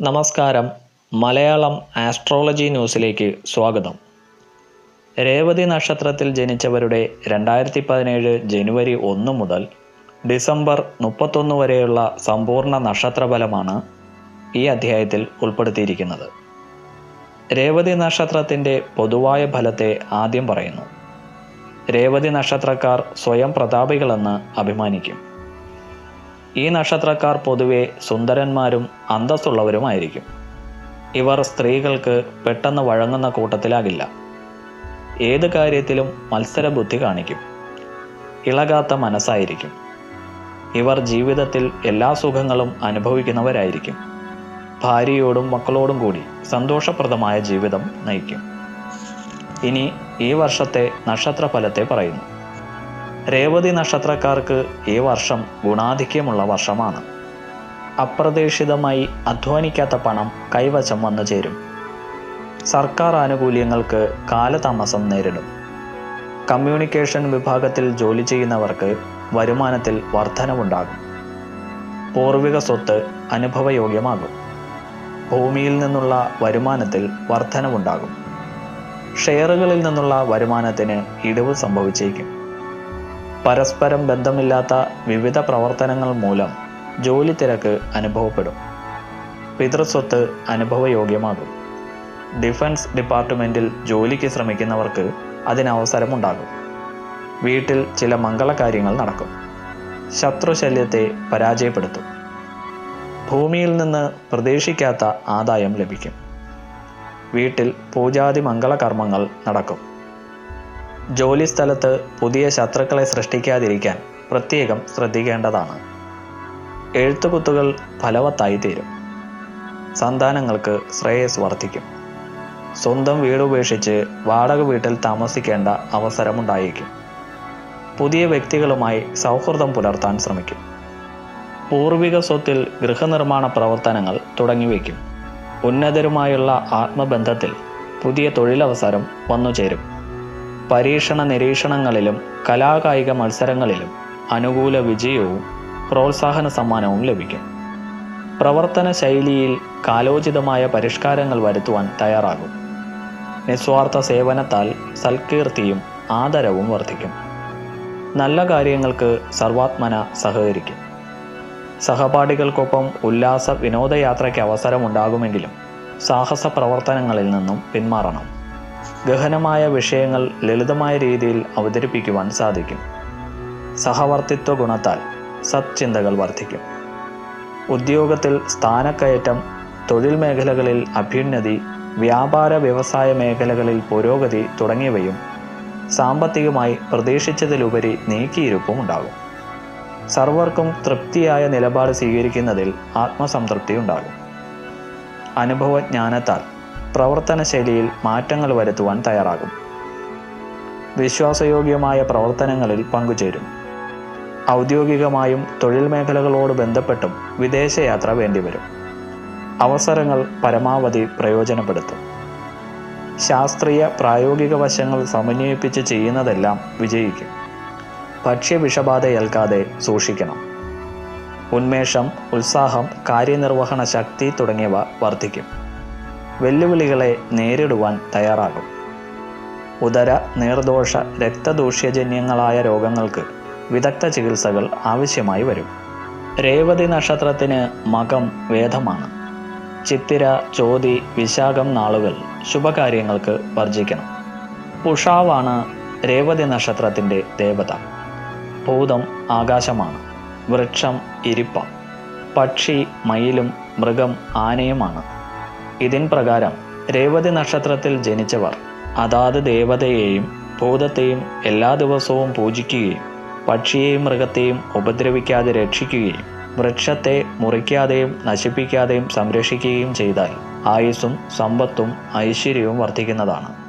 നമസ്കാരം. മലയാളം ആസ്ട്രോളജി ന്യൂസിലേക്ക് സ്വാഗതം. രേവതി നക്ഷത്രത്തിൽ ജനിച്ചവരുടെ രണ്ടായിരത്തി പതിനേഴ് ജനുവരി ഒന്ന് മുതൽ ഡിസംബർ മുപ്പത്തൊന്ന് വരെയുള്ള സമ്പൂർണ നക്ഷത്രഫലമാണ് ഈ അധ്യായത്തിൽ ഉൾപ്പെടുത്തിയിരിക്കുന്നത്. രേവതി നക്ഷത്രത്തിന്റെ പൊതുവായ ഫലത്തെ ആദ്യം പറയുന്നു. രേവതി നക്ഷത്രക്കാർ സ്വയം പ്രതാപികളെന്ന് അഭിമാനിക്കും. ഈ നക്ഷത്രക്കാർ പൊതുവെ സുന്ദരന്മാരും അന്തസ്സുള്ളവരുമായിരിക്കും. ഇവർ സ്ത്രീകൾക്ക് പെട്ടെന്ന് വഴങ്ങുന്ന കൂട്ടത്തിലാകില്ല. ഏത് കാര്യത്തിലും മത്സരബുദ്ധി കാണിക്കും. ഇളകാത്ത മനസ്സായിരിക്കും. ഇവർ ജീവിതത്തിൽ എല്ലാ സുഖങ്ങളും അനുഭവിക്കുന്നവരായിരിക്കും. ഭാര്യയോടും മക്കളോടും കൂടി സന്തോഷപ്രദമായ ജീവിതം നയിക്കും. ഇനി ഈ വർഷത്തെ നക്ഷത്രഫലത്തെ പറയുന്നു. രേവതി നക്ഷത്രക്കാർക്ക് ഈ വർഷം ഗുണാധിക്യമുള്ള വർഷമാണ്. അപ്രതീക്ഷിതമായി അധ്വാനിക്കാത്ത പണം കൈവശം വന്നു ചേരും. സർക്കാർ ആനുകൂല്യങ്ങൾക്ക് കാലതാമസം നേരിടും. കമ്മ്യൂണിക്കേഷൻ വിഭാഗത്തിൽ ജോലി ചെയ്യുന്നവർക്ക് വരുമാനത്തിൽ വർധനവുണ്ടാകും. പൂർവിക സ്വത്ത് അനുഭവയോഗ്യമാകും. ഭൂമിയിൽ നിന്നുള്ള വരുമാനത്തിൽ വർധനവുണ്ടാകും. ഷെയറുകളിൽ നിന്നുള്ള വരുമാനത്തിന് ഇടിവ് സംഭവിച്ചേക്കും. പരസ്പരം ബന്ധമില്ലാത്ത വിവിധ പ്രവർത്തനങ്ങൾ മൂലം ജോലി തിരക്ക് അനുഭവപ്പെടും. പിതൃസ്വത്ത് അനുഭവയോഗ്യമാകും. ഡിഫൻസ് ഡിപ്പാർട്ട്മെന്റിൽ ജോലിക്ക് ശ്രമിക്കുന്നവർക്ക് അതിനവസരമുണ്ടാകും. വീട്ടിൽ ചില മംഗളകാര്യങ്ങൾ നടക്കും. ശത്രുശല്യത്തെ പരാജയപ്പെടുത്തും. ഭൂമിയിൽ നിന്ന് പ്രതീക്ഷിക്കാത്ത ആദായം ലഭിക്കും. വീട്ടിൽ പൂജാതി മംഗളകർമ്മങ്ങൾ നടക്കും. ജോലിസ്ഥലത്ത് പുതിയ ശത്രുക്കളെ സൃഷ്ടിക്കാതിരിക്കാൻ പ്രത്യേകം ശ്രദ്ധിക്കേണ്ടതാണ്. എഴുത്തുകുത്തുകൾ ഫലവത്തായി തീരും സന്താനങ്ങൾക്ക് ശ്രേയസ് വർദ്ധിക്കും. സ്വന്തം വീടുപേക്ഷിച്ച് വാടക വീട്ടിൽ താമസിക്കേണ്ട അവസരമുണ്ടായേക്കും. പുതിയ വ്യക്തികളുമായി സൗഹൃദം പുലർത്താൻ ശ്രമിക്കും. പൂർവിക സ്വത്തിൽ ഗൃഹനിർമ്മാണ പ്രവർത്തനങ്ങൾ തുടങ്ങിവയ്ക്കും ഉന്നതരുമായുള്ള ആത്മബന്ധത്തിൽ പുതിയ തൊഴിലവസരം വന്നുചേരും. പരീക്ഷണ നിരീക്ഷണങ്ങളിലും കലാകായിക മത്സരങ്ങളിലും അനുകൂല വിജയവും പ്രോത്സാഹന സമ്മാനവും ലഭിക്കും. പ്രവർത്തന ശൈലിയിൽ കാലോചിതമായ പരിഷ്കാരങ്ങൾ വരുത്തുവാൻ തയ്യാറാകും. നിസ്വാർത്ഥ സേവനത്താൽ സൽകീർത്തിയും ആദരവും വർദ്ധിക്കും. നല്ല കാര്യങ്ങൾക്ക് സർവാത്മന സഹകരിക്കും. സഹപാഠികൾക്കൊപ്പം ഉല്ലാസ വിനോദയാത്രയ്ക്ക് അവസരമുണ്ടാകുമെങ്കിലും സാഹസ പ്രവർത്തനങ്ങളിൽ നിന്നും പിന്മാറണം. ഗഹനമായ വിഷയങ്ങൾ ലളിതമായ രീതിയിൽ അവതരിപ്പിക്കുവാൻ സാധിക്കും. സഹവർത്തിത്വ ഗുണത്താൽ സത്ചിന്തകൾ വർദ്ധിക്കും. ഉദ്യോഗത്തിൽ സ്ഥാനക്കയറ്റം തൊഴിൽ മേഖലകളിൽ അഭ്യുന്നതി വ്യാപാര വ്യവസായ മേഖലകളിൽ പുരോഗതി തുടങ്ങിയവയും സാമ്പത്തികമായി പ്രതീക്ഷിച്ചതിലുപരി നീക്കിയിരുപ്പും ഉണ്ടാകും സർവർക്കും തൃപ്തിയായ നിലപാട് സ്വീകരിക്കുന്നതിൽ ആത്മസംതൃപ്തി ഉണ്ടാകും. അനുഭവജ്ഞാനത്താൽ പ്രവർത്തന ശൈലിയിൽ മാറ്റങ്ങൾ വരുത്തുവാൻ തയ്യാറാകും. വിശ്വാസയോഗ്യമായ പ്രവർത്തനങ്ങളിൽ പങ്കുചേരും. ഔദ്യോഗികമായും തൊഴിൽ മേഖലകളോട് ബന്ധപ്പെട്ടും വിദേശയാത്ര വേണ്ടിവരും. അവസരങ്ങൾ പരമാവധി പ്രയോജനപ്പെടുത്തും. ശാസ്ത്രീയ പ്രായോഗിക വശങ്ങൾ സമന്വയിപ്പിച്ച് ചെയ്യുന്നതെല്ലാം വിജയിക്കും. ഭക്ഷ്യവിഷബാധ ഏൽക്കാതെ സൂക്ഷിക്കണം. ഉന്മേഷം ഉത്സാഹം കാര്യനിർവഹണ ശക്തി തുടങ്ങിയവ വർദ്ധിക്കും. വെല്ലുവിളികളെ നേരിടുവാൻ തയ്യാറാകും. ഉദര നീർദോഷ രക്തദൂഷ്യജന്യങ്ങളായ രോഗങ്ങൾക്ക് വിദഗ്ധ ചികിത്സകൾ ആവശ്യമായി വരും. രേവതി നക്ഷത്രത്തിന് മകം വേദമാണ്. ചിത്തിര ചോതി വിശാഖം നാളുകൾ ശുഭകാര്യങ്ങൾക്ക് വർജിക്കണം. പുഷാവാണ് രേവതി നക്ഷത്രത്തിന്റെ ദേവത. ഭൂതം ആകാശമാണ്. വൃക്ഷം ഇരിപ്പ. പക്ഷി മയിലും മൃഗം ആനയുമാണ്. ഇതിൻ പ്രകാരം രേവതി നക്ഷത്രത്തിൽ ജനിച്ചവർ അതാത് ദേവതയെയും ഭൂതത്തെയും എല്ലാ ദിവസവും പൂജിക്കുകയും പക്ഷിയെയും മൃഗത്തെയും ഉപദ്രവിക്കാതെ രക്ഷിക്കുകയും വൃക്ഷത്തെ മുറിക്കാതെയും നശിപ്പിക്കാതെയും സംരക്ഷിക്കുകയും ചെയ്താൽ ആയുസ്സും സമ്പത്തും ഐശ്വര്യവും വർദ്ധിക്കുന്നതാണ്.